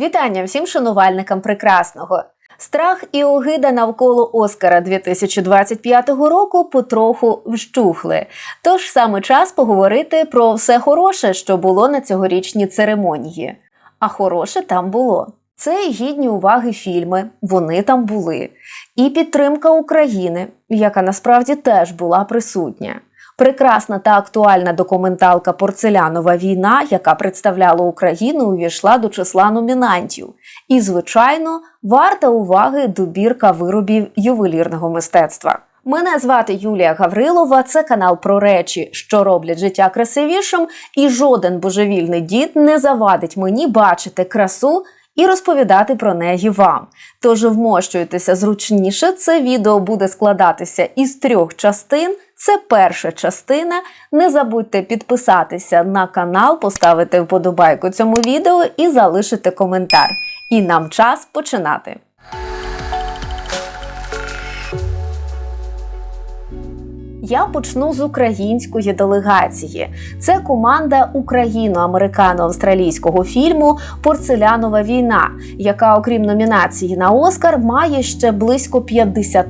Вітання всім шанувальникам прекрасного. Страх і огида навколо Оскара 2025 року потроху вщухли. Тож саме час поговорити про все хороше, що було на цьогорічній церемонії. А хороше там було. Це гідні уваги фільми, вони там були, і підтримка України, яка насправді теж була присутня. Прекрасна та актуальна документалка Порцелянова війна, яка представляла Україну, увійшла до числа номінантів. І, звичайно, варта уваги добірка виробів ювелірного мистецтва. Мене звати Юлія Гаврилова. Це канал про речі, що роблять життя красивішим, і жоден божевільний дід не завадить мені бачити красу і розповідати про неї вам. Тож вмощуйтеся зручніше. Це відео буде складатися із трьох частин. Це перша частина. Не забудьте підписатися на канал, поставити вподобайку цьому відео і залишити коментар. І нам час починати. Я почну з української делегації. Це команда україно-американо-австралійського фільму Порцелянова війна, яка, окрім номінації на Оскар, має ще близько 50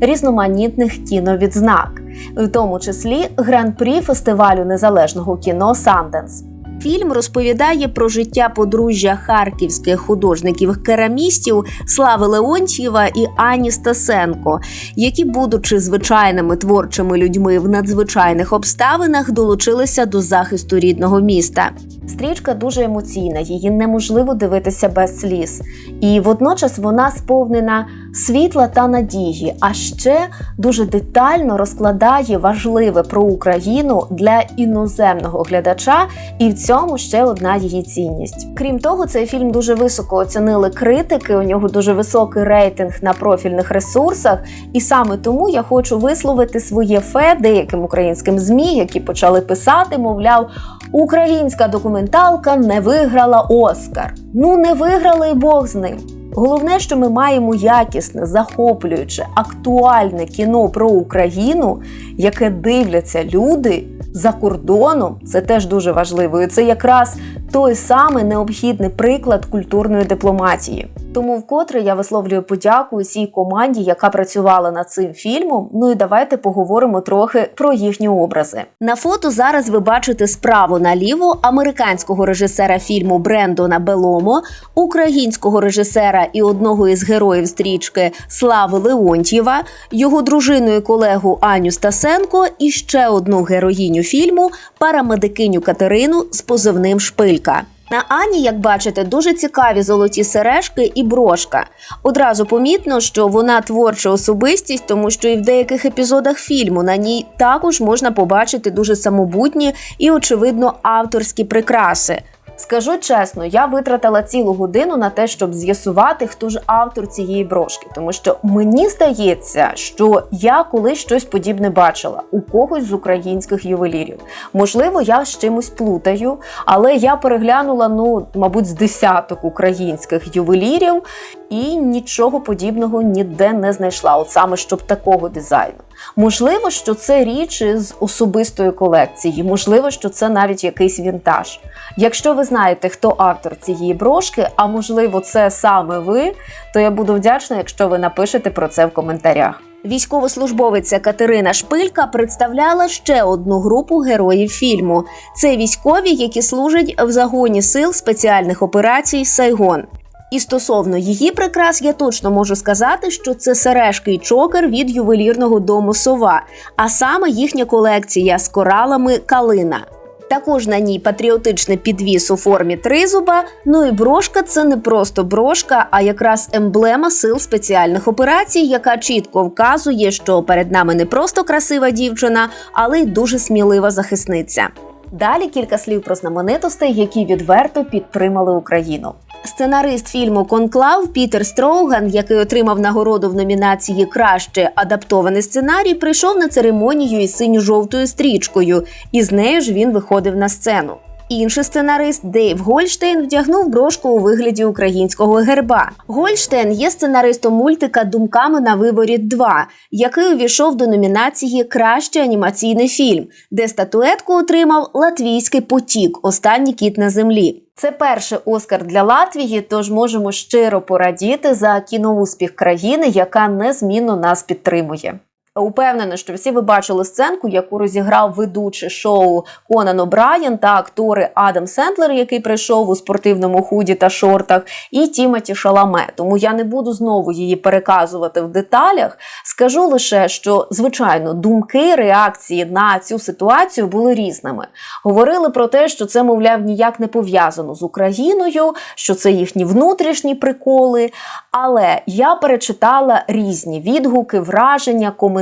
різноманітних кіновідзнак, в тому числі гран-прі фестивалю незалежного кіно Санденс. Фільм розповідає про життя подружжя харківських художників-керамістів Слави Леонтьєва і Ані Стасенко, які, будучи звичайними творчими людьми в надзвичайних обставинах, долучилися до захисту рідного міста. Стрічка дуже емоційна, її неможливо дивитися без сліз, і водночас вона сповнена світла та надії, а ще дуже детально розкладає важливе про Україну для іноземного глядача, і в цьому ще одна її цінність. Крім того, цей фільм дуже високо оцінили критики. У нього дуже високий рейтинг на профільних ресурсах, і саме тому я хочу висловити своє фе деяким українським змі, які почали писати, мовляв. Українська документалка не виграла Оскар. Ну не виграли і Бог з ним. Головне, що ми маємо якісне, захоплююче, актуальне кіно про Україну, яке дивляться люди за кордоном. Це теж дуже важливо. І Це якраз той самий необхідний приклад культурної дипломатії. Тому вкотре я висловлюю подяку усій команді, яка працювала над цим фільмом. Ну і давайте поговоримо трохи про їхні образи. На фото зараз ви бачите справу наліво американського режисера фільму Брендона Беломо, українського режисера і одного із героїв стрічки Слави Леонтьєва, його дружину і колегу Аню Стасенко і ще одну героїню фільму парамедикиню Катерину з позивним Шпилька. На Ані, як бачите, дуже цікаві золоті сережки і брошка. Одразу помітно, що вона творча особистість, тому що і в деяких епізодах фільму на ній також можна побачити дуже самобутні і, очевидно, авторські прикраси. Скажу чесно, я витратила цілу годину на те, щоб з'ясувати, хто ж автор цієї брошки, тому що мені здається, що я колись щось подібне бачила у когось з українських ювелірів. Можливо, я з чимось плутаю, але я переглянула, ну, мабуть, з десяток українських ювелірів і нічого подібного ніде не знайшла, от саме щоб такого дизайну. Можливо, що це річ із особистої колекції, можливо, що це навіть якийсь вінтаж. Якщо ви знаєте, хто автор цієї брошки, а можливо, це саме ви, то я буду вдячна, якщо ви напишете про це в коментарях. Військовослужбовиця Катерина Шпилька представляла ще одну групу героїв фільму. Це військові, які служать в загоні сил спеціальних операцій Сайгон. І стосовно її прикрас, я точно можу сказати, що це сережки й чокер від ювелірного дому Сова, а саме їхня колекція з коралами Калина. Також на ній патріотичний підвіс у формі тризуба. Ну і брошка це не просто брошка, а якраз емблема сил спеціальних операцій, яка чітко вказує, що перед нами не просто красива дівчина, але й дуже смілива захисниця. Далі кілька слів про знаменитостей, які відверто підтримали Україну. Сценарист фільму Конклав Пітер Строуган, який отримав нагороду в номінації Краще адаптований сценарій, прийшов на церемонію із синьо-жовтою стрічкою, і з нею ж він виходив на сцену. Інший сценарист Дейв Гольштейн вдягнув брошку у вигляді українського герба. Гольштейн є сценаристом мультика Думками на виворіт 2, який увійшов до номінації Кращий анімаційний фільм, де статуетку отримав Латвійський потік Останній кіт на землі. Це перший Оскар для Латвії, тож можемо щиро порадіти за кіноуспіх країни, яка незмінно нас підтримує. Упевнена, що всі ви бачили сценку, яку розіграв ведучий шоу Конан О'Брайен та актори Адам Сендлер, який прийшов у спортивному худі та шортах, і Тімоті Шаламе. Тому я не буду знову її переказувати в деталях. Скажу лише, що звичайно думки, реакції на цю ситуацію були різними. Говорили про те, що це, мовляв, ніяк не пов'язано з Україною, що це їхні внутрішні приколи. Але я перечитала різні відгуки, враження, коментарі,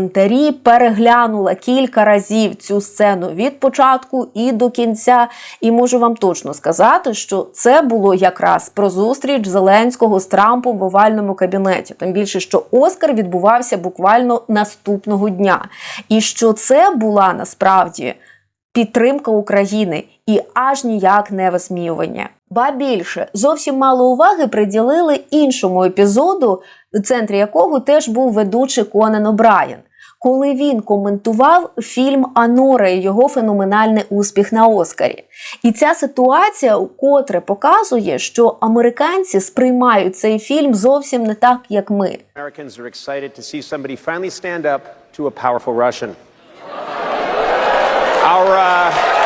переглянула кілька разів цю сцену від початку і до кінця. І можу вам точно сказати, що це було якраз про зустріч Зеленського з Трампом в овальному кабінеті. Тим більше, що Оскар відбувався буквально наступного дня, і що це була насправді підтримка України і аж ніяк не висміювання. Ба більше зовсім мало уваги приділили іншому епізоду, в центрі якого теж був ведучий Конан О'Брайен. Коли він коментував фільм Анора і його феноменальний успіх на Оскарі. І ця ситуація вкотре показує, що американці сприймають цей фільм зовсім не так, як ми. Americans are excited to. Our, uh,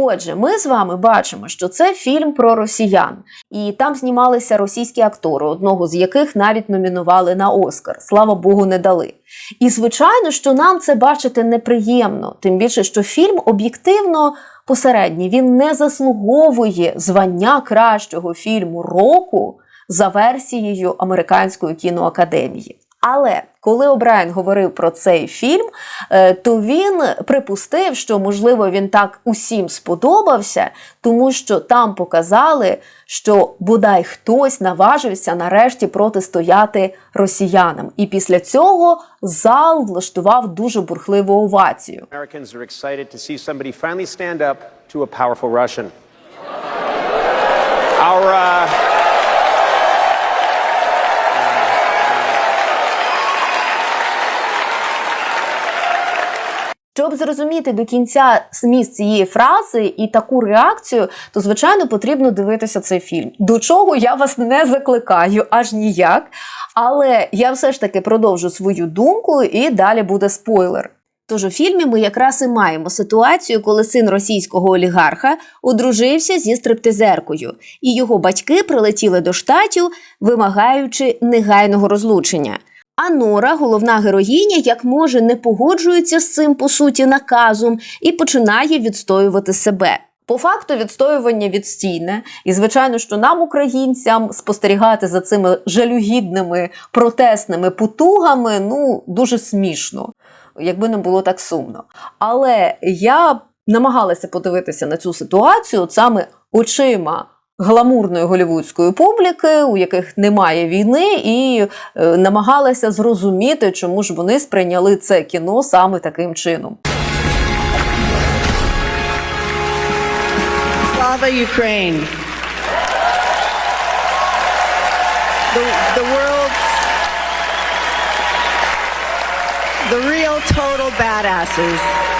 Отже, ми з вами бачимо, що це фільм про росіян, і там знімалися російські актори, одного з яких навіть номінували на Оскар. Слава Богу, не дали. І звичайно, що нам це бачити неприємно, тим більше, що фільм об'єктивно посередній, він не заслуговує звання кращого фільму року за версією американської кіноакадемії. Але коли Обрайен говорив про цей фільм, е, то він припустив, що можливо він так усім сподобався, тому що там показали, що бодай хтось наважився нарешті протистояти росіянам. І після цього зал влаштував дуже бурхливу овацію. Americans are Щоб зрозуміти до кінця зміст цієї фрази і таку реакцію, то звичайно потрібно дивитися цей фільм. До чого я вас не закликаю аж ніяк. Але я все ж таки продовжу свою думку, і далі буде спойлер. Тож у фільмі ми якраз і маємо ситуацію, коли син російського олігарха одружився зі стриптизеркою, і його батьки прилетіли до штатів, вимагаючи негайного розлучення. А Нора, головна героїня, як може, не погоджується з цим по суті наказом і починає відстоювати себе. По факту відстоювання відстійне, і звичайно, що нам, українцям, спостерігати за цими жалюгідними протестними потугами ну дуже смішно, якби не було так сумно. Але я намагалася подивитися на цю ситуацію саме очима гламурної голівудської публіки, у яких немає війни, і е, намагалася зрозуміти, чому ж вони сприйняли це кіно саме таким чином. Slava Ukraine. The, the the real total badasses.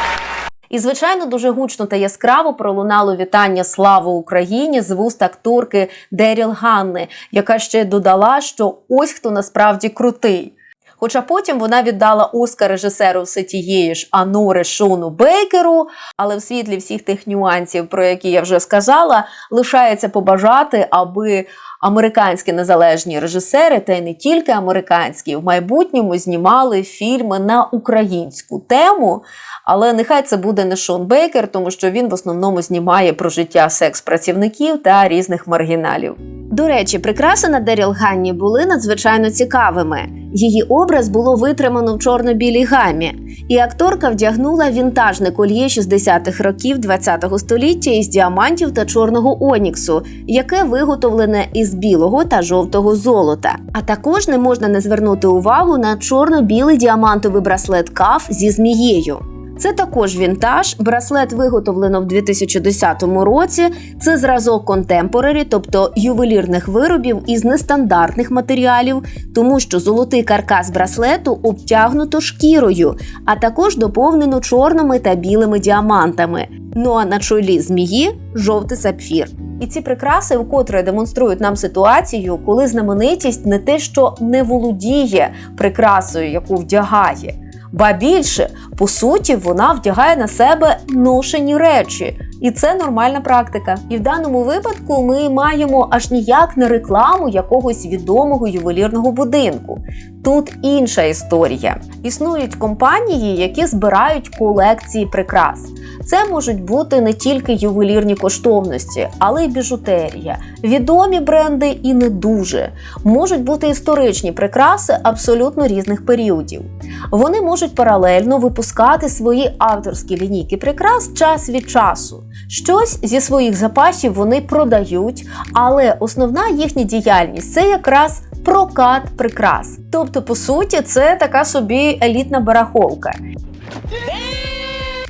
І, звичайно, дуже гучно та яскраво пролунало вітання Слава Україні з вуст акторки Деріл Ганни, яка ще додала, що ось хто насправді крутий. Хоча потім вона віддала Оскар режисеру все тієї ж Анори Шону Бейкеру, але в світлі всіх тих нюансів, про які я вже сказала, лишається побажати, аби американські незалежні режисери, та й не тільки американські, в майбутньому знімали фільми на українську тему. Але нехай це буде не Шон Бейкер, тому що він в основному знімає про життя секс-працівників та різних маргіналів. До речі, прикраси на Деріл Ганні були надзвичайно цікавими. Її образ було витримано в чорно-білій гамі, і акторка вдягнула вінтажне кольє 60-х років ХХ століття із діамантів та чорного оніксу, яке виготовлене із білого та жовтого золота. А також не можна не звернути увагу на чорно-білий діамантовий браслет каф зі змією. Це також вінтаж. Браслет виготовлено в 2010 році. Це зразок контемпорарі, тобто ювелірних виробів із нестандартних матеріалів, тому що золотий каркас браслету обтягнуто шкірою, а також доповнено чорними та білими діамантами. Ну а на чолі змії жовтий сапфір. І ці прикраси вкотре демонструють нам ситуацію, коли знаменитість не те, що не володіє прикрасою, яку вдягає. Ба більше, по суті, вона вдягає на себе ношені речі, і це нормальна практика. І в даному випадку ми маємо аж ніяк не рекламу якогось відомого ювелірного будинку. Тут інша історія. Існують компанії, які збирають колекції прикрас. Це можуть бути не тільки ювелірні коштовності, але й біжутерія, відомі бренди і не дуже. Можуть бути історичні прикраси абсолютно різних періодів. Вони можуть паралельно випускати свої авторські лінійки прикрас час від часу. Щось зі своїх запасів вони продають, але основна їхня діяльність це якраз прокат прикрас. Тобто, по суті, це така собі елітна барахолка.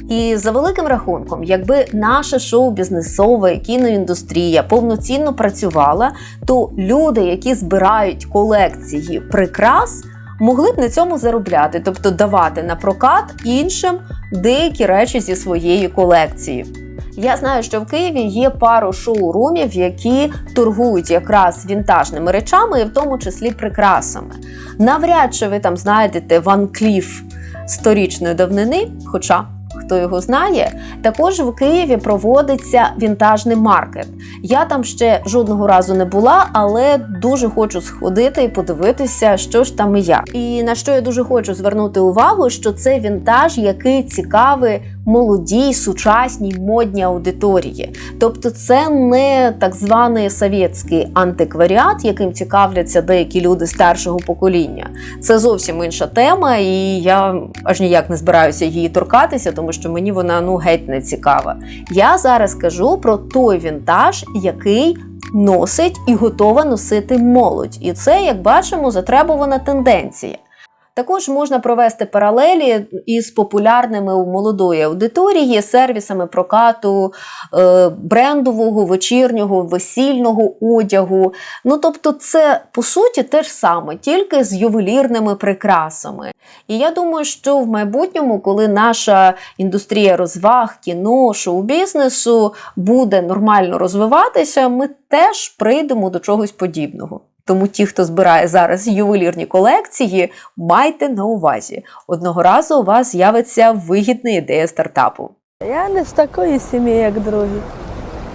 І за великим рахунком, якби наша шоу-бізнесова і кіноіндустрія повноцінно працювала, то люди, які збирають колекції прикрас, могли б на цьому заробляти, тобто давати на прокат іншим деякі речі зі своєї колекції. Я знаю, що в Києві є пару шоурумів, які торгують якраз вінтажними речами, і в тому числі прикрасами. Навряд чи ви там знайдете Ван Кліф сторічної давнини, хоча хто його знає, також в Києві проводиться вінтажний маркет. Я там ще жодного разу не була, але дуже хочу сходити і подивитися, що ж там і як. І на що я дуже хочу звернути увагу, що це вінтаж, який цікавий молодій, сучасній модній аудиторії. Тобто, це не так званий совєтський антикваріат, яким цікавляться деякі люди старшого покоління. Це зовсім інша тема, і я аж ніяк не збираюся її торкатися, тому що мені вона ну геть не цікава. Я зараз кажу про той вінтаж, який носить і готова носити молодь. І це, як бачимо, затребувана тенденція. Також можна провести паралелі із популярними у молодої аудиторії сервісами прокату е, брендового, вечірнього, весільного одягу. Ну тобто, це по суті те ж саме, тільки з ювелірними прикрасами. І я думаю, що в майбутньому, коли наша індустрія розваг, кіно, шоу-бізнесу буде нормально розвиватися, ми теж прийдемо до чогось подібного. Тому ті, хто збирає зараз ювелірні колекції, майте на увазі. Одного разу у вас з'явиться вигідна ідея стартапу. Я не з такої сім'ї, як другі.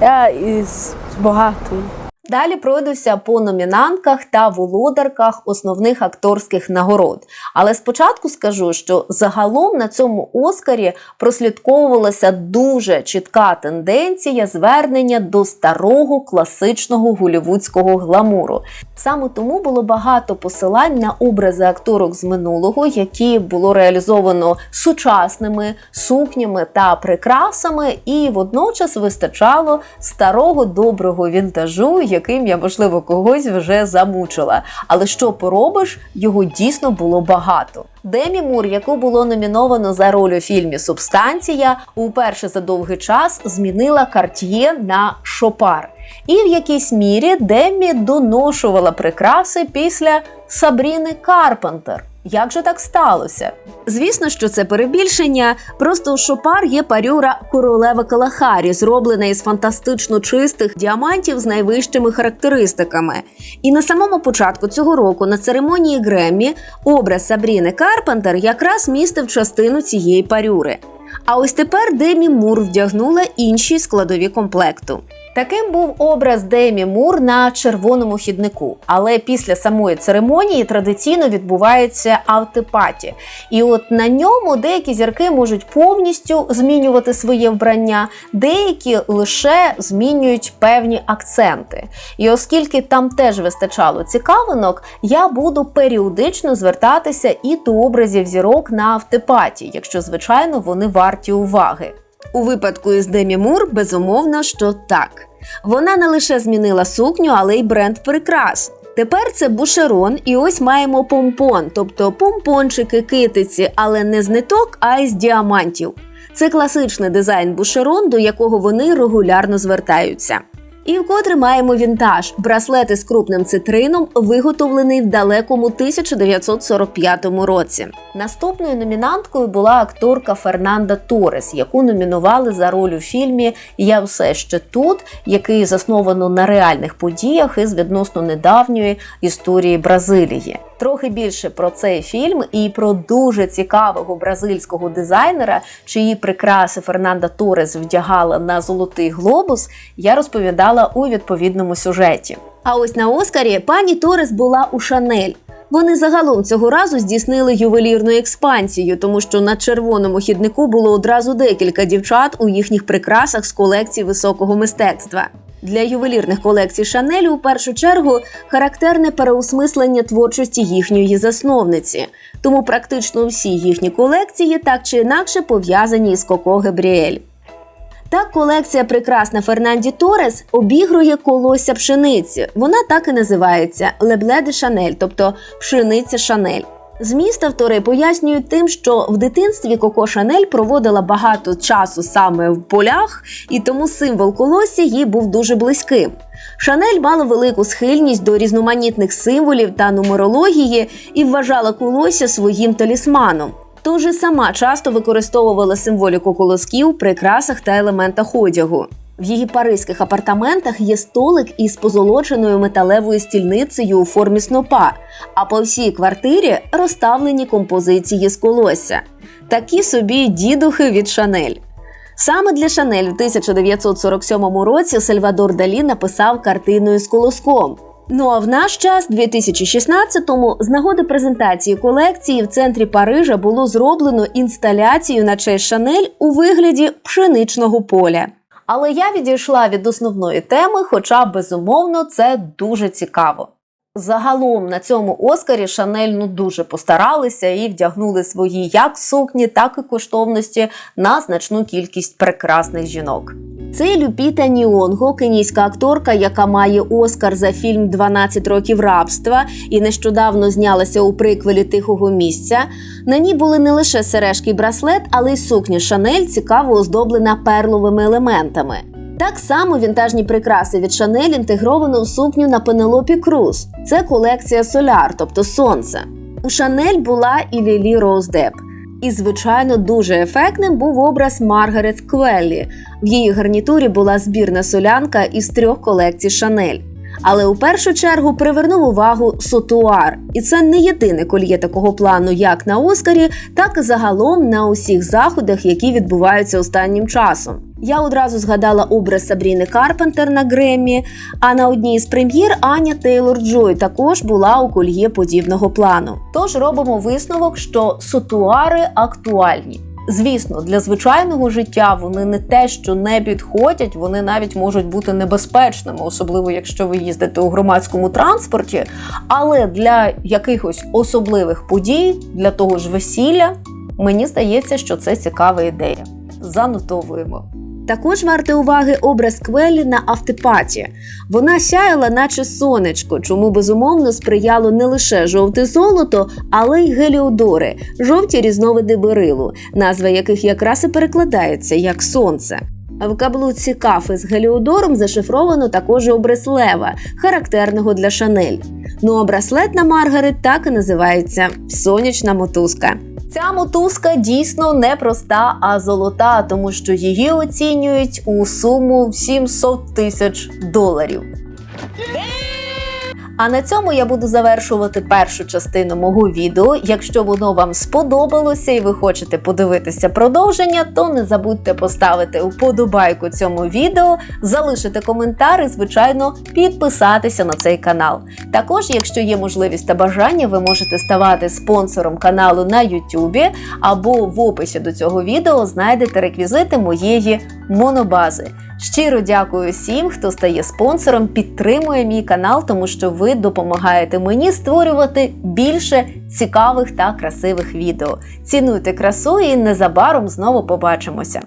Я із багатої. Далі пройдуся по номінантках та володарках основних акторських нагород. Але спочатку скажу, що загалом на цьому Оскарі прослідковувалася дуже чітка тенденція звернення до старого класичного голівудського гламуру. Саме тому було багато посилань на образи акторок з минулого, які було реалізовано сучасними сукнями та прикрасами, і водночас вистачало старого доброго вінтажу, яким я, можливо, когось вже замучила. Але що поробиш, його дійсно було багато. Демі Мур, яку було номіновано за роль у фільмі Субстанція, уперше за довгий час змінила карт'є на шопар. І в якійсь мірі Демі доношувала прикраси після Сабріни Карпентер. Як же так сталося? Звісно, що це перебільшення. Просто у шопар є парюра королева Калахарі, зроблена із фантастично чистих діамантів з найвищими характеристиками. І на самому початку цього року на церемонії Греммі образ Сабріни Карпентер якраз містив частину цієї парюри. А ось тепер Демі Мур вдягнула інші складові комплекту. Таким був образ Демі Мур на червоному хіднику. Але після самої церемонії традиційно відбувається автопаті. І от на ньому деякі зірки можуть повністю змінювати своє вбрання, деякі лише змінюють певні акценти. І оскільки там теж вистачало цікавинок, я буду періодично звертатися і до образів зірок на автопаті, якщо звичайно вони варті уваги. У випадку із Демі Мур, безумовно, що так. Вона не лише змінила сукню, але й бренд прикрас. Тепер це бушерон, і ось маємо помпон, тобто помпончики, китиці, але не з ниток, а й з діамантів. Це класичний дизайн бушерон, до якого вони регулярно звертаються. І вкотре маємо вінтаж браслети з крупним цитрином, виготовлений в далекому 1945 році. Наступною номінанткою була акторка Фернанда Торес, яку номінували за роль у фільмі Я все ще тут, який засновано на реальних подіях із відносно недавньої історії Бразилії. Трохи більше про цей фільм і про дуже цікавого бразильського дизайнера, чиї прикраси Фернанда Торес вдягала на золотий глобус, я розповідала у відповідному сюжеті. А ось на Оскарі пані Торес була у Шанель. Вони загалом цього разу здійснили ювелірну експансію, тому що на червоному хіднику було одразу декілька дівчат у їхніх прикрасах з колекцій високого мистецтва. Для ювелірних колекцій Шанель у першу чергу характерне переосмислення творчості їхньої засновниці, тому практично всі їхні колекції так чи інакше пов'язані з Коко Гебріель. Так, колекція прикрас на Фернанді Торес обігрує колося пшениці. Вона так і називається Лебле де Шанель, тобто пшениця Шанель. Зміст автори пояснюють тим, що в дитинстві Коко Шанель проводила багато часу саме в полях, і тому символ колосся їй був дуже близьким. Шанель мала велику схильність до різноманітних символів та нумерології і вважала колосся своїм талісманом. Тож і сама часто використовувала символіку колосків в прикрасах та елементах одягу. В її паризьких апартаментах є столик із позолоченою металевою стільницею у формі снопа, а по всій квартирі розставлені композиції з колосся. Такі собі дідухи від Шанель. Саме для Шанель в 1947 році Сальвадор Далі написав картиною з колоском. Ну а в наш час, 2016-му, з нагоди презентації колекції в центрі Парижа було зроблено інсталяцію на честь Шанель у вигляді пшеничного поля. Але я відійшла від основної теми, хоча безумовно це дуже цікаво. Загалом на цьому Оскарі Шанель ну дуже постаралися і вдягнули свої як сукні, так і коштовності на значну кількість прекрасних жінок. Це Люпіта Ніонго, кенійська акторка, яка має Оскар за фільм «12 років рабства і нещодавно знялася у приквелі тихого місця. На ній були не лише сережки й браслет, але й сукня Шанель цікаво оздоблена перловими елементами. Так само вінтажні прикраси від Шанель інтегровано у сукню на Пенелопі Круз. Це колекція Соляр, тобто сонце. У Шанель була і Лілі Роуздеп. І, звичайно, дуже ефектним був образ Маргарет Квеллі. В її гарнітурі була збірна солянка із трьох колекцій Шанель. Але у першу чергу привернув увагу сотуар, і це не єдине кольє такого плану, як на Оскарі, так і загалом на усіх заходах, які відбуваються останнім часом. Я одразу згадала образ Сабріни Карпентер на Греммі, а на одній з прем'єр Аня Тейлор Джой також була у кольє подібного плану. Тож робимо висновок, що сотуари актуальні. Звісно, для звичайного життя вони не те, що не підходять, вони навіть можуть бути небезпечними, особливо якщо ви їздите у громадському транспорті. Але для якихось особливих подій, для того ж весілля, мені здається, що це цікава ідея. Занотовуємо. Також варте уваги образ Квелі на автопаті. Вона сяяла, наче сонечко, чому безумовно сприяло не лише жовте золото, але й геліодори, жовті різновиди берилу, назва яких якраз і перекладається як сонце. В каблуці кафи з геліодором зашифровано також образ лева, характерного для Шанель. Ну а браслет на Маргарет так і називається сонячна мотузка. Ця мотузка дійсно не проста, а золота, тому що її оцінюють у суму 700 тисяч доларів. А на цьому я буду завершувати першу частину мого відео. Якщо воно вам сподобалося і ви хочете подивитися продовження, то не забудьте поставити вподобайку цьому відео, залишити коментар і, звичайно, підписатися на цей канал. Також, якщо є можливість та бажання, ви можете ставати спонсором каналу на YouTube або в описі до цього відео знайдете реквізити моєї монобази. Щиро дякую всім, хто стає спонсором, підтримує мій канал, тому що ви допомагаєте мені створювати більше цікавих та красивих відео. Цінуйте красу і незабаром знову побачимося.